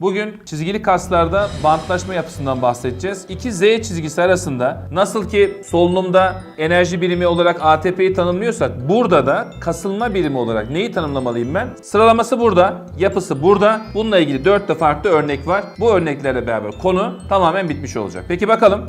Bugün çizgili kaslarda bantlaşma yapısından bahsedeceğiz. İki Z çizgisi arasında nasıl ki solunumda enerji birimi olarak ATP'yi tanımlıyorsak burada da kasılma birimi olarak neyi tanımlamalıyım ben? Sıralaması burada, yapısı burada. Bununla ilgili 4 de farklı örnek var. Bu örneklerle beraber konu tamamen bitmiş olacak. Peki bakalım.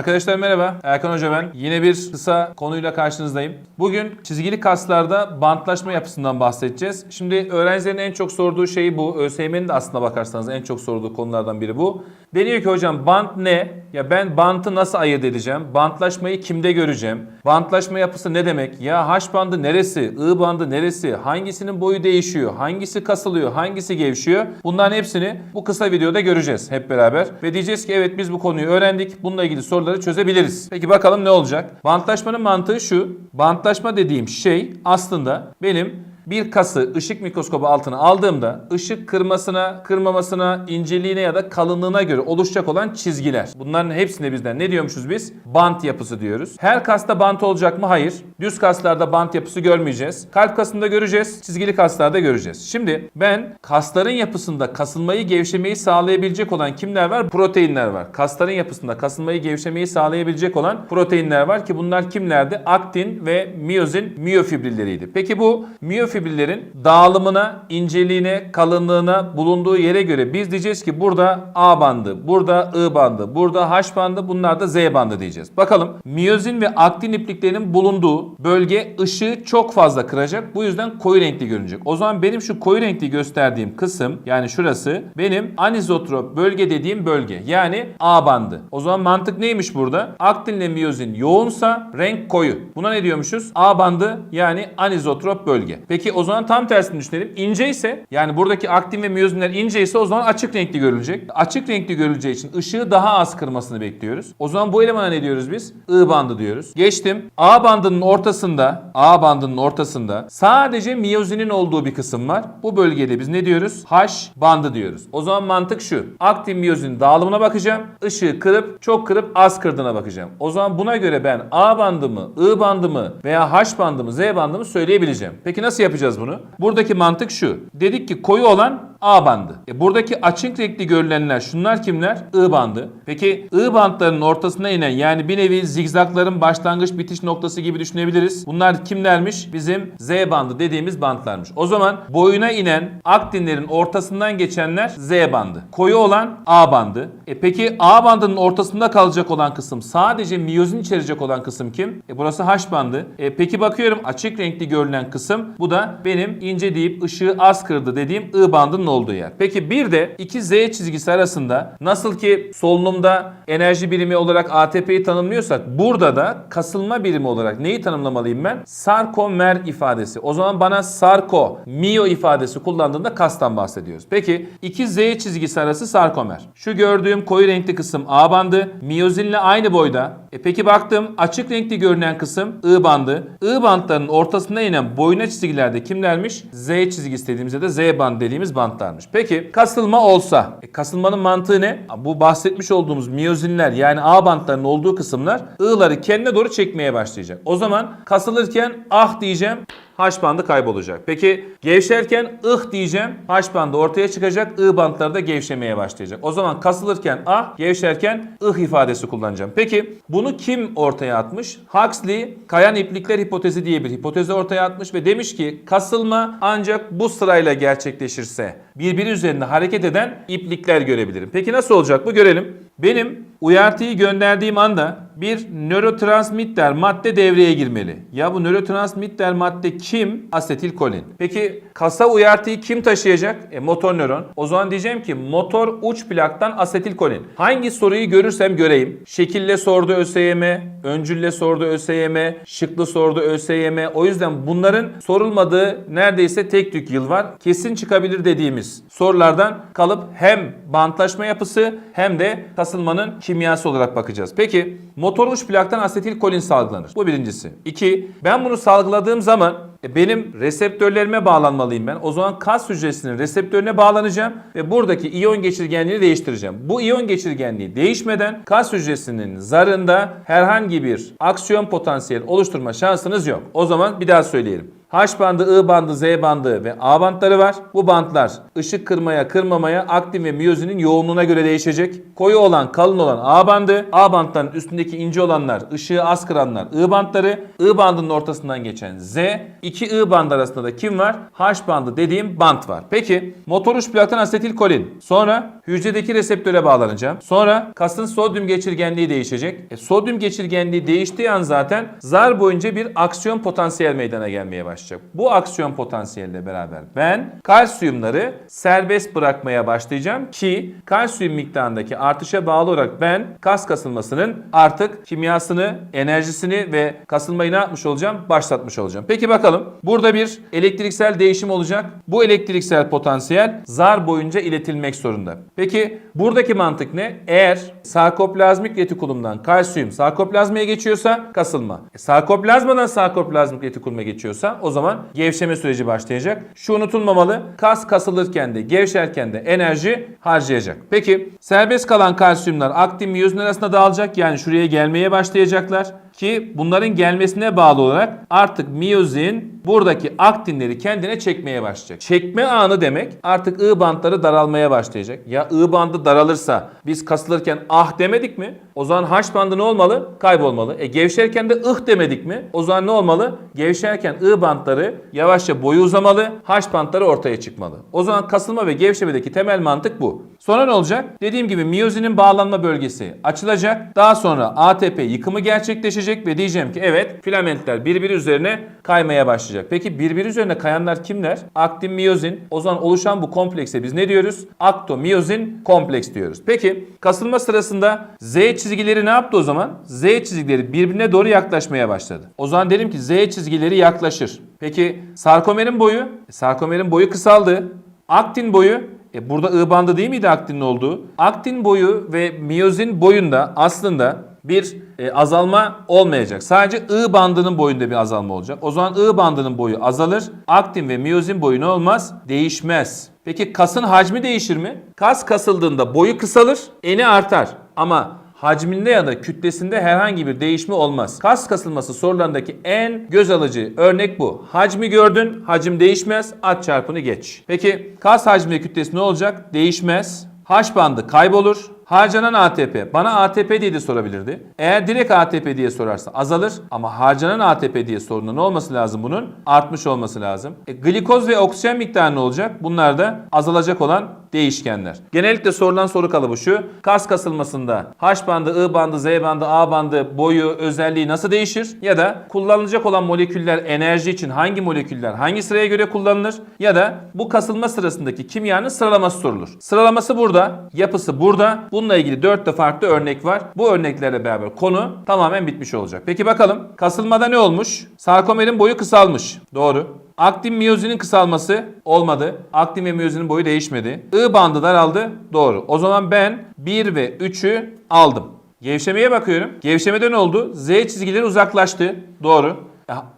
Arkadaşlar merhaba. Erkan Hoca ben. Yine bir kısa konuyla karşınızdayım. Bugün çizgili kaslarda bantlaşma yapısından bahsedeceğiz. Şimdi öğrencilerin en çok sorduğu şey bu. ÖSYM'nin de aslına bakarsanız en çok sorduğu konulardan biri bu. Deniyor ki hocam bant ne? Ya ben bantı nasıl ayırt edeceğim? Bantlaşmayı kimde göreceğim? Bantlaşma yapısı ne demek? Ya H bandı neresi? I bandı neresi? Hangisinin boyu değişiyor? Hangisi kasılıyor? Hangisi gevşiyor? Bunların hepsini bu kısa videoda göreceğiz hep beraber. Ve diyeceğiz ki evet biz bu konuyu öğrendik. Bununla ilgili soruları çözebiliriz. Peki bakalım ne olacak? Bantlaşmanın mantığı şu. Bantlaşma dediğim şey aslında benim bir kası ışık mikroskobu altına aldığımda ışık kırmasına, kırmamasına, inceliğine ya da kalınlığına göre oluşacak olan çizgiler. Bunların hepsine bizden ne diyormuşuz biz? Bant yapısı diyoruz. Her kasta bant olacak mı? Hayır. Düz kaslarda bant yapısı görmeyeceğiz. Kalp kasında göreceğiz, çizgili kaslarda göreceğiz. Şimdi ben kasların yapısında kasılmayı, gevşemeyi sağlayabilecek olan kimler var? Proteinler var. Kasların yapısında kasılmayı, gevşemeyi sağlayabilecek olan proteinler var ki bunlar kimlerdi? Aktin ve miyozin miyofibrilleriydi. Peki bu miyofibrillerin dağılımına, inceliğine, kalınlığına, bulunduğu yere göre biz diyeceğiz ki burada A bandı, burada I bandı, burada H bandı, bunlar da Z bandı diyeceğiz. Bakalım miyozin ve aktin ipliklerinin bulunduğu bölge ışığı çok fazla kıracak. Bu yüzden koyu renkli görünecek. O zaman benim şu koyu renkli gösterdiğim kısım yani şurası benim anizotrop bölge dediğim bölge. Yani A bandı. O zaman mantık neymiş burada? Aktinle miyozin yoğunsa renk koyu. Buna ne diyormuşuz? A bandı yani anizotrop bölge. Peki o zaman tam tersini düşünelim. İnce ise yani buradaki aktin ve miyozinler ince ise o zaman açık renkli görülecek. Açık renkli görüleceği için ışığı daha az kırmasını bekliyoruz. O zaman bu elemana ne diyoruz biz? I bandı diyoruz. Geçtim. A bandının ortasında, A bandının ortasında sadece miyozinin olduğu bir kısım var. Bu bölgede biz ne diyoruz? H bandı diyoruz. O zaman mantık şu. Aktin miyozin dağılımına bakacağım. Işığı kırıp çok kırıp az kırdığına bakacağım. O zaman buna göre ben A bandımı, I bandımı veya H bandımı, Z bandımı söyleyebileceğim. Peki nasıl yapacağız bunu? Buradaki mantık şu. Dedik ki koyu olan A bandı. E buradaki açık renkli görülenler şunlar kimler? I bandı. Peki I bantlarının ortasına inen yani bir nevi zigzagların başlangıç bitiş noktası gibi düşünebiliriz. Bunlar kimlermiş? Bizim Z bandı dediğimiz bantlarmış. O zaman boyuna inen aktinlerin ortasından geçenler Z bandı. Koyu olan A bandı. E peki A bandının ortasında kalacak olan kısım sadece miyozin içerecek olan kısım kim? E burası H bandı. E peki bakıyorum açık renkli görülen kısım bu da benim ince deyip ışığı az kırdı dediğim I bandının olduğu yer. Peki bir de iki Z çizgisi arasında nasıl ki solunumda enerji birimi olarak ATP'yi tanımlıyorsak burada da kasılma birimi olarak neyi tanımlamalıyım ben? Sarkomer ifadesi. O zaman bana sarko, mio ifadesi kullandığında kastan bahsediyoruz. Peki iki Z çizgisi arası sarkomer. Şu gördüğüm koyu renkli kısım A bandı. Miyozinle aynı boyda. E peki baktım açık renkli görünen kısım I bandı. I bantlarının ortasına inen boyuna çizgilerde kimlermiş? Z çizgisi dediğimizde de Z band dediğimiz bantlarmış. Peki kasılma olsa, e, kasılmanın mantığı ne? Bu bahsetmiş olduğumuz miyozinler yani A bantlarının olduğu kısımlar I'ları kendine doğru çekmeye başlayacak. O zaman kasılırken ah diyeceğim H bandı kaybolacak. Peki gevşerken ıh diyeceğim. H bandı ortaya çıkacak. I bantları da gevşemeye başlayacak. O zaman kasılırken ah, gevşerken ıh ifadesi kullanacağım. Peki bunu kim ortaya atmış? Huxley kayan iplikler hipotezi diye bir hipotezi ortaya atmış ve demiş ki kasılma ancak bu sırayla gerçekleşirse birbiri üzerinde hareket eden iplikler görebilirim. Peki nasıl olacak bu görelim. Benim uyartıyı gönderdiğim anda bir nörotransmitter madde devreye girmeli. Ya bu nörotransmitter madde kim? Asetilkolin. Peki kasa uyartıyı kim taşıyacak? E, motor nöron. O zaman diyeceğim ki motor uç plaktan asetilkolin. Hangi soruyu görürsem göreyim. Şekille sordu ÖSYM, öncülle sordu ÖSYM, şıklı sordu ÖSYM. O yüzden bunların sorulmadığı neredeyse tek tük yıl var. Kesin çıkabilir dediğimiz sorulardan kalıp hem bantlaşma yapısı hem de kasa kasılmanın kimyası olarak bakacağız. Peki motormuş plaktan asetilkolin salgılanır. Bu birincisi. İki, ben bunu salgıladığım zaman e, benim reseptörlerime bağlanmalıyım ben. O zaman kas hücresinin reseptörüne bağlanacağım ve buradaki iyon geçirgenliğini değiştireceğim. Bu iyon geçirgenliği değişmeden kas hücresinin zarında herhangi bir aksiyon potansiyel oluşturma şansınız yok. O zaman bir daha söyleyelim. H bandı, I bandı, Z bandı ve A bandları var. Bu bantlar ışık kırmaya, kırmamaya, aktin ve miyozinin yoğunluğuna göre değişecek. Koyu olan, kalın olan A bandı, A bantların üstündeki ince olanlar, ışığı az kıranlar I bantları, I bandının ortasından geçen Z, iki I bandı arasında da kim var? H bandı dediğim bant var. Peki motor uç plaktan asetilkolin. Sonra hücredeki reseptöre bağlanacağım. Sonra kasın sodyum geçirgenliği değişecek. E, sodyum geçirgenliği değiştiği an zaten zar boyunca bir aksiyon potansiyel meydana gelmeye başlayacak. Bu aksiyon potansiyelle beraber ben kalsiyumları serbest bırakmaya başlayacağım ki kalsiyum miktarındaki artışa bağlı olarak ben kas kasılmasının artık kimyasını, enerjisini ve kasılmayı ne yapmış olacağım? Başlatmış olacağım. Peki bakalım. Burada bir elektriksel değişim olacak. Bu elektriksel potansiyel zar boyunca iletilmek zorunda. Peki buradaki mantık ne? Eğer sarkoplazmik retikulumdan kalsiyum sarkoplazmaya geçiyorsa kasılma. E, sarkoplazmadan sarkoplazmik retikuluma geçiyorsa o zaman gevşeme süreci başlayacak. Şu unutulmamalı. Kas kasılırken de gevşerken de enerji harcayacak. Peki serbest kalan kalsiyumlar aktin miyozin arasında dağılacak. Yani şuraya gelmeye başlayacaklar ki bunların gelmesine bağlı olarak artık miyozin buradaki aktinleri kendine çekmeye başlayacak. Çekme anı demek artık I bantları daralmaya başlayacak. Ya I bandı daralırsa biz kasılırken ah demedik mi? O zaman H bandı ne olmalı? Kaybolmalı. E gevşerken de ih demedik mi? O zaman ne olmalı? Gevşerken I bantları yavaşça boyu uzamalı, H bantları ortaya çıkmalı. O zaman kasılma ve gevşemedeki temel mantık bu. Sonra ne olacak? Dediğim gibi miyozinin bağlanma bölgesi açılacak. Daha sonra ATP yıkımı gerçekleşecek ve diyeceğim ki evet filamentler birbiri üzerine kaymaya başlayacak. Peki birbiri üzerine kayanlar kimler? Aktin, miyozin. O zaman oluşan bu komplekse biz ne diyoruz? Aktomiyozin kompleks diyoruz. Peki kasılma sırasında Z çizgileri ne yaptı o zaman? Z çizgileri birbirine doğru yaklaşmaya başladı. O zaman dedim ki Z çizgileri yaklaşır. Peki sarkomerin boyu? E, sarkomerin boyu kısaldı. Aktin boyu e burada I bandı değil miydi aktinin olduğu? Aktin boyu ve miyozin boyunda aslında bir e, azalma olmayacak. Sadece I bandının boyunda bir azalma olacak. O zaman I bandının boyu azalır. Aktin ve miyozin boyu ne olmaz? Değişmez. Peki kasın hacmi değişir mi? Kas kasıldığında boyu kısalır, eni artar. Ama hacminde ya da kütlesinde herhangi bir değişme olmaz. Kas kasılması sorularındaki en göz alıcı örnek bu. Hacmi gördün, hacim değişmez, at çarpını geç. Peki kas hacmi ve kütlesi ne olacak? Değişmez. H bandı kaybolur. Harcanan ATP. Bana ATP diye de sorabilirdi. Eğer direkt ATP diye sorarsa azalır ama harcanan ATP diye sorduğunda ne olması lazım bunun? Artmış olması lazım. E, glikoz ve oksijen miktarı ne olacak? Bunlar da azalacak olan değişkenler. Genellikle sorulan soru kalıbı şu. Kas kasılmasında H bandı, I bandı, Z bandı, A bandı boyu, özelliği nasıl değişir? Ya da kullanılacak olan moleküller enerji için hangi moleküller hangi sıraya göre kullanılır? Ya da bu kasılma sırasındaki kimyanın sıralaması sorulur. Sıralaması burada, yapısı burada. Bununla ilgili 4 de farklı örnek var. Bu örneklerle beraber konu tamamen bitmiş olacak. Peki bakalım kasılmada ne olmuş? Sarkomerin boyu kısalmış. Doğru. Aktin miyozinin kısalması olmadı. Aktin ve miyozinin boyu değişmedi. I bandı daraldı. Doğru. O zaman ben 1 ve 3'ü aldım. Gevşemeye bakıyorum. Gevşemede ne oldu? Z çizgileri uzaklaştı. Doğru.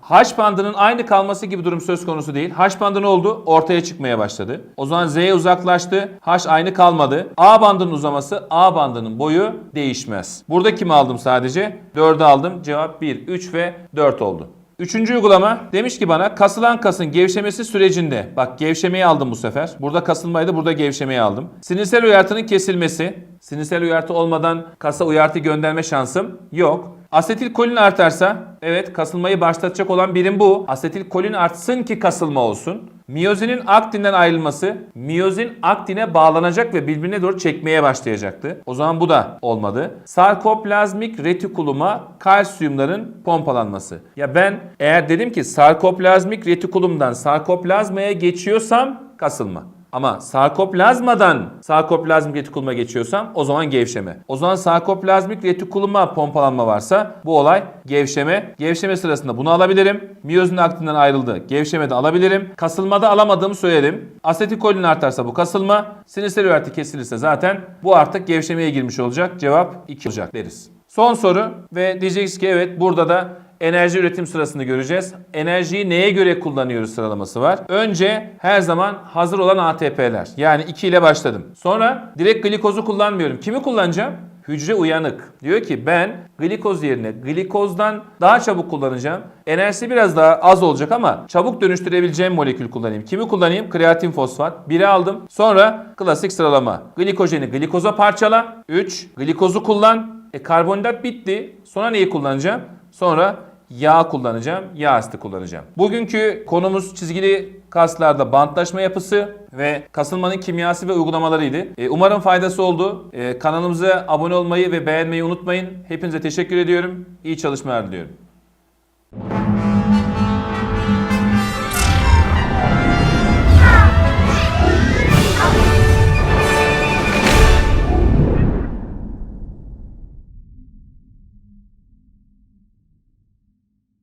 H bandının aynı kalması gibi durum söz konusu değil. H bandı ne oldu? Ortaya çıkmaya başladı. O zaman Z uzaklaştı. H aynı kalmadı. A bandının uzaması A bandının boyu değişmez. Burada kimi aldım sadece? 4'ü aldım. Cevap 1, 3 ve 4 oldu. Üçüncü uygulama demiş ki bana kasılan kasın gevşemesi sürecinde bak gevşemeyi aldım bu sefer. Burada kasılmaydı burada gevşemeyi aldım. Sinirsel uyartının kesilmesi. Sinirsel uyartı olmadan kasa uyartı gönderme şansım yok. Asetilkolin artarsa evet kasılmayı başlatacak olan birim bu. Asetilkolin artsın ki kasılma olsun. Miyozinin aktinden ayrılması miyozin aktine bağlanacak ve birbirine doğru çekmeye başlayacaktı. O zaman bu da olmadı. Sarkoplazmik retikuluma kalsiyumların pompalanması. Ya ben eğer dedim ki sarkoplazmik retikulumdan sarkoplazmaya geçiyorsam kasılma. Ama sarkoplazmadan sarkoplazmik retikuluma geçiyorsam o zaman gevşeme. O zaman sarkoplazmik retikuluma pompalanma varsa bu olay gevşeme. Gevşeme sırasında bunu alabilirim. Miyozin aktinden ayrıldı. Gevşemede alabilirim. Kasılmada alamadığımı söyledim. Asetilkolin artarsa bu kasılma. Sinirsel üyerti kesilirse zaten bu artık gevşemeye girmiş olacak. Cevap 2 olacak deriz. Son soru ve diyeceksiniz ki evet burada da enerji üretim sırasını göreceğiz. Enerjiyi neye göre kullanıyoruz sıralaması var. Önce her zaman hazır olan ATP'ler. Yani 2 ile başladım. Sonra direkt glikozu kullanmıyorum. Kimi kullanacağım? Hücre uyanık. Diyor ki ben glikoz yerine glikozdan daha çabuk kullanacağım. Enerjisi biraz daha az olacak ama çabuk dönüştürebileceğim molekül kullanayım. Kimi kullanayım? Kreatin fosfat. 1'i aldım. Sonra klasik sıralama. Glikojeni glikoza parçala. 3. Glikozu kullan. E karbonhidrat bitti. Sonra neyi kullanacağım? Sonra yağ kullanacağım, yağ asidi kullanacağım. Bugünkü konumuz çizgili kaslarda bantlaşma yapısı ve kasılmanın kimyası ve uygulamalarıydı. E, umarım faydası oldu. E, kanalımıza abone olmayı ve beğenmeyi unutmayın. Hepinize teşekkür ediyorum. İyi çalışmalar diliyorum.